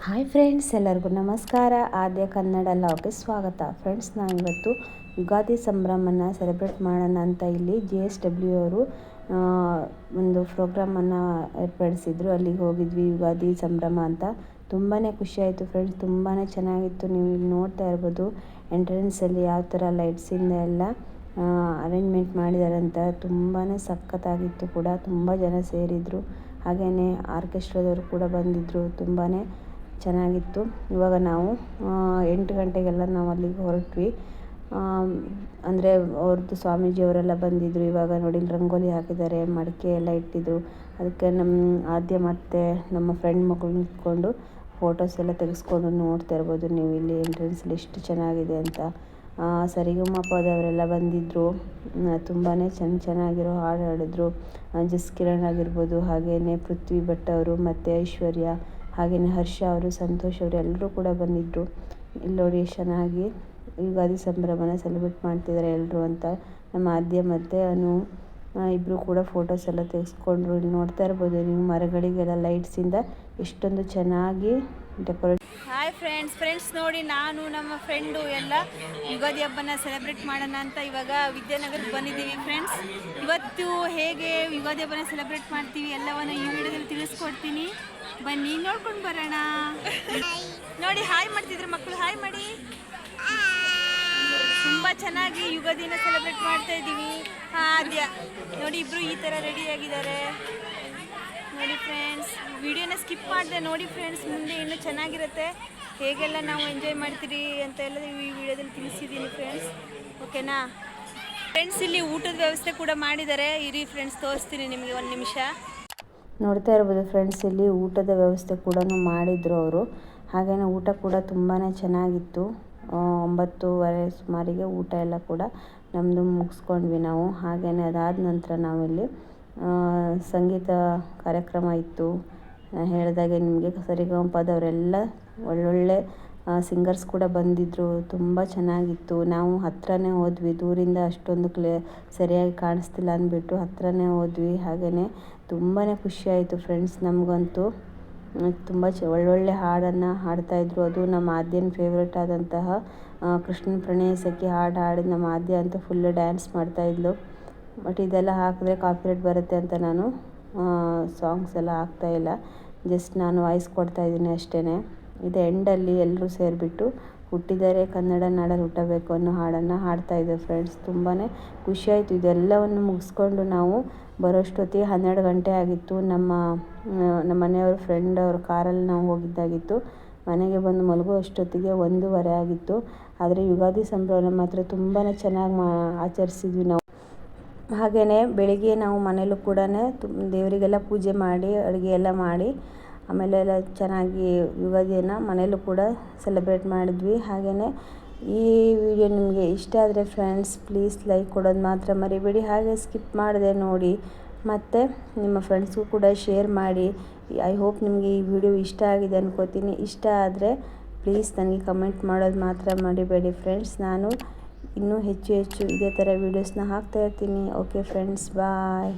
Hi friends, ಎಲ್ಲರಿಗೂ ನಮಸ್ಕಾರ. ಆದ್ಯ ಕನ್ನಡ ಲಾಗ್ಗೆ ಸ್ವಾಗತ. ಫ್ರೆಂಡ್ಸ್ ನಾವು ಇವತ್ತು ಯುಗಾದಿ ಸಂಭ್ರಮನ ಸೆಲೆಬ್ರೇಟ್ ಮಾಡೋಣ ಅಂತ ಇಲ್ಲಿ ಜಿ ಎಸ್ ಡಬ್ಲ್ಯೂ ಅವರು ಒಂದು ಪ್ರೋಗ್ರಾಮನ್ನು ಏರ್ಪಡಿಸಿದ್ರು. ಅಲ್ಲಿಗೆ ಹೋಗಿದ್ವಿ, ಯುಗಾದಿ ಸಂಭ್ರಮ ಅಂತ. ತುಂಬಾ ಖುಷಿಯಾಯಿತು ಫ್ರೆಂಡ್ಸ್ ತುಂಬಾ ಚೆನ್ನಾಗಿತ್ತು. ನೀವು ಇಲ್ಲಿ ನೋಡ್ತಾ ಇರ್ಬೋದು ಎಂಟ್ರೆನ್ಸಲ್ಲಿ ಯಾವ ಥರ ಲೈಟ್ಸಿಂದ ಎಲ್ಲ ಅರೇಂಜ್ಮೆಂಟ್ ಮಾಡಿದ್ದಾರೆ ಅಂತ. ತುಂಬಾ ಸಖತ್ತಾಗಿತ್ತು ಕೂಡ. ತುಂಬ ಜನ ಸೇರಿದರು. ಹಾಗೆಯೇ ಆರ್ಕೆಸ್ಟ್ರಾದವರು ಕೂಡ ಬಂದಿದ್ದರು ತುಂಬಾ ಚೆನ್ನಾಗಿತ್ತು. ಇವಾಗ ನಾವು ಎಂಟು ಗಂಟೆಗೆಲ್ಲ ನಾವು ಅಲ್ಲಿಗೆ ಹೊರಟ್ವಿ. ಅಂದರೆ ಅವ್ರದ್ದು ಸ್ವಾಮೀಜಿಯವರೆಲ್ಲ ಬಂದಿದ್ದರು ಇವಾಗ ನೋಡಿ ರಂಗೋಲಿ ಹಾಕಿದ್ದಾರೆ, ಮಡಿಕೆ ಎಲ್ಲ ಇಟ್ಟಿದ್ದರು ಅದಕ್ಕೆ ನಮ್ಮ ಆದ್ಯ ಮತ್ತು ನಮ್ಮ ಫ್ರೆಂಡ್ ಮಕ್ಕಳು ನಿಂತ್ಕೊಂಡು ಫೋಟೋಸ್ ಎಲ್ಲ ತೆಗೆಸ್ಕೊಂಡು ನೋಡ್ತಾ ಇರ್ಬೋದು. ನೀವು ಇಲ್ಲಿ ಎಂಟ್ರೆನ್ಸಲ್ಲಿ ಎಷ್ಟು ಚೆನ್ನಾಗಿದೆ ಅಂತ. ಸರಿಗಮ್ಮಪ್ಪದವರೆಲ್ಲ ಬಂದಿದ್ದರು ತುಂಬಾ ಚೆನ್ನ ಚೆನ್ನಾಗಿರೋ ಹಾಡು ಹಾಡಿದ್ರು. ಜಸ್ ಕಿರಣ್ ಆಗಿರ್ಬೋದು ಹಾಗೆಯೇ ಪೃಥ್ವಿ ಭಟ್ ಅವರು ಮತ್ತು ಐಶ್ವರ್ಯ ಹಾಗೆಯೇ ಹರ್ಷ ಅವರು, ಸಂತೋಷ್ ಅವರು ಎಲ್ಲರೂ ಕೂಡ ಬಂದಿದ್ದರು ಇಲ್ಲಿ ನೋಡಿ ಚೆನ್ನಾಗಿ ಯುಗಾದಿ ಸಂಭ್ರಮನ ಸೆಲೆಬ್ರೇಟ್ ಮಾಡ್ತಿದ್ದಾರೆ ಎಲ್ಲರೂ ಅಂತ. ನಮ್ಮ ಆದ್ಯ ಮತ್ತು ಅನು ಇಬ್ಬರು ಕೂಡ ಫೋಟೋಸ್ ಎಲ್ಲ ತೆಗೆಸ್ಕೊಂಡ್ರು. ಇಲ್ಲಿ ನೋಡ್ತಾ ಇರ್ಬೋದು ನೀವು ಮರಗಳಿಗೆಲ್ಲ ಲೈಟ್ಸಿಂದ ಎಷ್ಟೊಂದು ಚೆನ್ನಾಗಿ ಹಾಯ್ ಫ್ರೆಂಡ್ಸ್ ಫ್ರೆಂಡ್ಸ್ ನೋಡಿ ನಾನು ನಮ್ಮ ಫ್ರೆಂಡು ಎಲ್ಲ ಯುಗಾದಿ ಹಬ್ಬನ ಸೆಲೆಬ್ರೇಟ್ ಮಾಡೋಣ ಅಂತ ಇವಾಗ ವಿದ್ಯಾನಗರಕ್ಕೆ ಬಂದಿದ್ದೀವಿ ಫ್ರೆಂಡ್ಸ್ ಇವತ್ತು ಹೇಗೆ ಯುಗಾದಿ ಹಬ್ಬನ ಸೆಲೆಬ್ರೇಟ್ ಮಾಡ್ತೀವಿ ಎಲ್ಲವನ್ನು ಈ ವಿಡಿಯೋದಲ್ಲಿ ತಿಳಿಸ್ಕೊಡ್ತೀನಿ. ಬನ್ನಿ, ನೋಡ್ಕೊಂಡು ಬರೋಣ. ನೋಡಿ, ಹಾಯ್ ಮಾಡ್ತಿದ್ರು ಮಕ್ಕಳು, ಹಾಯ್ ಮಾಡಿ. ತುಂಬ ಚೆನ್ನಾಗಿ ಯುಗಾದಿನ ಸೆಲೆಬ್ರೇಟ್ ಮಾಡ್ತಾ ಇದ್ದೀವಿ. ಆದ್ಯ, ನೋಡಿ ಇಬ್ಬರು ಈ ಥರ ರೆಡಿ ಆಗಿದ್ದಾರೆ. ನೋಡಿ ಫ್ರೆಂಡ್ಸ್ ವಿಡಿಯೋನ ಸ್ಕಿಪ್ ಮಾಡಿದೆ ನೋಡಿ ಫ್ರೆಂಡ್ಸ್ ಮುಂದೆ ಇನ್ನೂ ಚೆನ್ನಾಗಿರುತ್ತೆ. ಹೇಗೆಲ್ಲ ನಾವು ಎಂಜಾಯ್ ಮಾಡ್ತೀರಿ ಅಂತ ಎಲ್ಲ ಈ ವಿಡಿಯೋದಲ್ಲಿ ತಿಳಿಸಿದ್ದೀನಿ ಫ್ರೆಂಡ್ಸ್ ಓಕೆನಾ ಫ್ರೆಂಡ್ಸ್ ಇಲ್ಲಿ ಊಟದ ವ್ಯವಸ್ಥೆ ಕೂಡ ಮಾಡಿದ್ದಾರೆ. ಇರಿ ಫ್ರೆಂಡ್ಸ್ ತೋರಿಸ್ತೀನಿ ನಿಮಗೆ ಒಂದು ನಿಮಿಷ. ನೋಡ್ತಾ ಇರ್ಬೋದು ಫ್ರೆಂಡ್ಸ್ ಇಲ್ಲಿ ಊಟದ ವ್ಯವಸ್ಥೆ ಕೂಡ ಮಾಡಿದರು ಅವರು. ಹಾಗೆಯೇ ಊಟ ಕೂಡ ತುಂಬಾ ಚೆನ್ನಾಗಿತ್ತು. ಒಂಬತ್ತುವರೆ ಸುಮಾರಿಗೆ ಊಟ ಎಲ್ಲ ಕೂಡ ನಮ್ಮದು ಮುಗಿಸ್ಕೊಂಡ್ವಿ ನಾವು. ಹಾಗೆಯೇ ಅದಾದ ನಂತರ ನಾವಿಲ್ಲಿ ಸಂಗೀತ ಕಾರ್ಯಕ್ರಮ ಇತ್ತು. ಹೇಳಿದಾಗೆ ನಿಮಗೆ ಸರಿಗಮಪದವರೆಲ್ಲ ಒಳ್ಳೊಳ್ಳೆ ಸಿಂಗರ್ಸ್ ಕೂಡ ಬಂದಿದ್ದರು ತುಂಬ ಚೆನ್ನಾಗಿತ್ತು. ನಾವು ಹತ್ರನೇ ಹೋದ್ವಿ. ದೂರಿಂದ ಅಷ್ಟೊಂದು ಕ್ಲೇ, ಸರಿಯಾಗಿ ಕಾಣಿಸ್ತಿಲ್ಲ ಅಂದ್ಬಿಟ್ಟು ಹತ್ರನೇ ಹೋದ್ವಿ. ಹಾಗೆಯೇ ತುಂಬಾ ಖುಷಿಯಾಯಿತು ಫ್ರೆಂಡ್ಸ್ ನಮಗಂತೂ. ತುಂಬ ಚ, ಒಳ್ಳೊಳ್ಳೆ ಹಾಡನ್ನು ಹಾಡ್ತಾಯಿದ್ರು ಅದು ನಮ್ಮ ಆದ್ಯನ ಫೇವ್ರೇಟ್ ಆದಂತಹ ಕೃಷ್ಣ ಪ್ರಣಯ ಸಖಿ ಹಾಡು ಹಾಡಿ ನಮ್ಮ ಆದ್ಯ ಅಂತೂ ಫುಲ್ಲು ಡ್ಯಾನ್ಸ್ ಮಾಡ್ತಾಯಿದ್ಲು ಬಟ್ ಇದೆಲ್ಲ ಹಾಕಿದ್ರೆ ಕಾಪಿರೈಟ್ ಬರುತ್ತೆ ಅಂತ ನಾನು ಸಾಂಗ್ಸ್ ಎಲ್ಲ ಹಾಕ್ತಾಯಿಲ್ಲ ಜಸ್ಟ್ ನಾನು ವಾಯ್ಸ್ ಕೊಡ್ತಾಯಿದ್ದೀನಿ ಅಷ್ಟೇ ಇದು ಎಂಡಲ್ಲಿ ಎಲ್ಲರೂ ಸೇರಿಬಿಟ್ಟು ಹುಟ್ಟಿದರೆ ಕನ್ನಡ ನಾಡಲ್ಲಿ ಹುಟ್ಟಬೇಕು ಅನ್ನೋ ಹಾಡನ್ನು ಹಾಡ್ತಾಯಿದ್ದೆ ಫ್ರೆಂಡ್ಸ್ ತುಂಬಾ ಖುಷಿಯಾಯಿತು ಇದೆಲ್ಲವನ್ನು ಮುಗಿಸ್ಕೊಂಡು ನಾವು ಬರೋಷ್ಟೊತ್ತಿಗೆ ಹನ್ನೆರಡು ಗಂಟೆ ಆಗಿತ್ತು. ನಮ್ಮ ನಮ್ಮ ಮನೆಯವ್ರ ಫ್ರೆಂಡ್ ಅವ್ರ ಕಾರಲ್ಲಿ ನಾವು ಹೋಗಿದ್ದಾಗಿತ್ತು. ಮನೆಗೆ ಬಂದು ಮಲಗೋ ಅಷ್ಟೊತ್ತಿಗೆ ಒಂದೂವರೆ ಆಗಿತ್ತು. ಆದರೆ ಯುಗಾದಿ ಸಂಭ್ರಮ ಮಾತ್ರ ತುಂಬಾ ಚೆನ್ನಾಗಿ ಮಾ, ಆಚರಿಸಿದ್ವಿ ನಾವು. ಹಾಗೆಯೇ ಬೆಳಿಗ್ಗೆ ನಾವು ಮನೆಯಲ್ಲೂ ಕೂಡ ದೇವರಿಗೆಲ್ಲ ಪೂಜೆ ಮಾಡಿ, ಅಡುಗೆ ಎಲ್ಲ ಮಾಡಿ ಆಮೇಲೆ ಎಲ್ಲ ಚೆನ್ನಾಗಿ ಯುಗಾದಿಯನ್ನು ಮನೆಯಲ್ಲೂ ಕೂಡ ಸೆಲೆಬ್ರೇಟ್ ಮಾಡಿದ್ವಿ. ಹಾಗೆಯೇ ಈ ವಿಡಿಯೋ ನಿಮಗೆ ಇಷ್ಟ ಆದರೆ ಫ್ರೆಂಡ್ಸ್ ಪ್ಲೀಸ್ ಲೈಕ್ ಕೊಡೋದು ಮಾತ್ರ ಮರಿಬೇಡಿ. ಹಾಗೆ ಸ್ಕಿಪ್ ಮಾಡಿದೆ ನೋಡಿ. ಮತ್ತು ನಿಮ್ಮ ಫ್ರೆಂಡ್ಸ್ಗೂ ಕೂಡ ಶೇರ್ ಮಾಡಿ. ಐ ಹೋಪ್ ನಿಮಗೆ ಈ ವಿಡಿಯೋ ಇಷ್ಟ ಆಗಿದೆ ಅನ್ಕೋತೀನಿ. ಇಷ್ಟ ಆದರೆ ಪ್ಲೀಸ್ ನನಗೆ ಕಮೆಂಟ್ ಮಾಡೋದು ಮಾತ್ರ ಮರಿಬೇಡಿ ಫ್ರೆಂಡ್ಸ್ ನಾನು ಇನ್ನೂ ಹೆಚ್ಚು ಹೆಚ್ಚು ಇದೇ ಥರ ವೀಡಿಯೋಸ್ನ ಹಾಕ್ತಾ ಇರ್ತೀನಿ ಓಕೆ ಫ್ರೆಂಡ್ಸ್ ಬಾಯ್